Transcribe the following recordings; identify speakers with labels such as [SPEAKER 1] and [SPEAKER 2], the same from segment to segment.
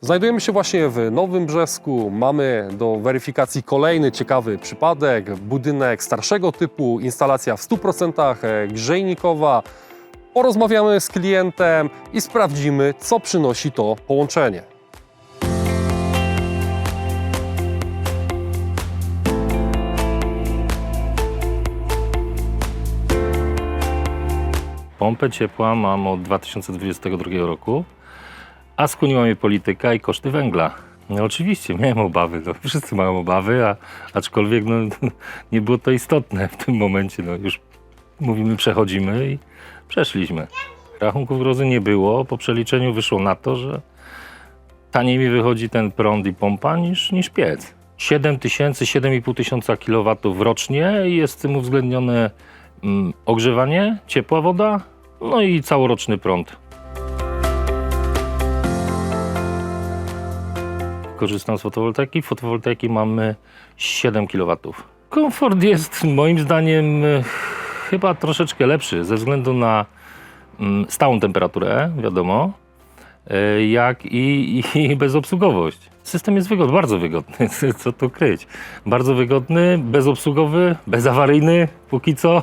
[SPEAKER 1] Znajdujemy się właśnie w Nowym Brzesku. Mamy do weryfikacji kolejny ciekawy przypadek. Budynek starszego typu, instalacja w 100% grzejnikowa. Porozmawiamy z klientem i sprawdzimy, co przynosi to połączenie.
[SPEAKER 2] Pompę ciepła mam od 2022 roku, a skłoniła mnie polityka i koszty węgla. No oczywiście, miałem obawy, no, wszyscy mają obawy, a, aczkolwiek no, nie było to istotne w tym momencie. No, już mówimy, przechodzimy i przeszliśmy. Rachunków grozy nie było, po przeliczeniu wyszło na to, że taniej mi wychodzi ten prąd i pompa niż, niż piec. 7 tysięcy, 7,5 tysiąca kilowatów rocznie i jest w tym uwzględnione mm, ogrzewanie, ciepła woda, no i całoroczny prąd. Korzystam z fotowoltaiki. Fotowoltaiki mamy 7 kW. Komfort jest moim zdaniem chyba troszeczkę lepszy ze względu na mm, stałą temperaturę, wiadomo, e, jak i, i bezobsługowość. System jest wygodny, bardzo wygodny, co tu kryć. Bardzo wygodny, bezobsługowy, bezawaryjny póki co.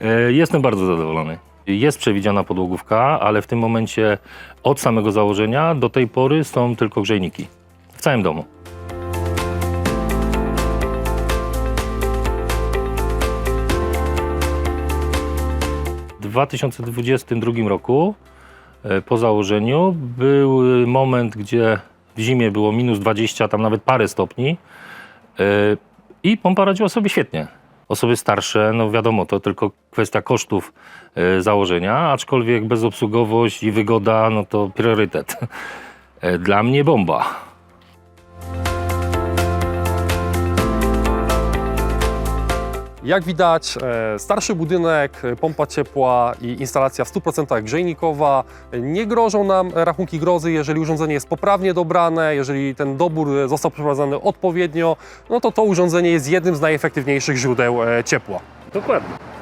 [SPEAKER 2] E, Jestem bardzo zadowolony. Jest przewidziana podłogówka, ale w tym momencie od samego założenia do tej pory są tylko grzejniki. Całym domu. W 2022 roku e, po założeniu był moment, gdzie w zimie było minus 20, tam nawet parę stopni e, i pompa radziła sobie świetnie. Osoby starsze, no wiadomo, to tylko kwestia kosztów e, założenia, aczkolwiek bezobsługowość i wygoda, no to priorytet. Dla mnie bomba.
[SPEAKER 1] Jak widać, e, starszy budynek, e, pompa ciepła i instalacja w 100% grzejnikowa. Nie grożą nam rachunki grozy, jeżeli urządzenie jest poprawnie dobrane, jeżeli ten dobór e, został przeprowadzony odpowiednio, no to to urządzenie jest jednym z najefektywniejszych źródeł ciepła.
[SPEAKER 2] Dokładnie.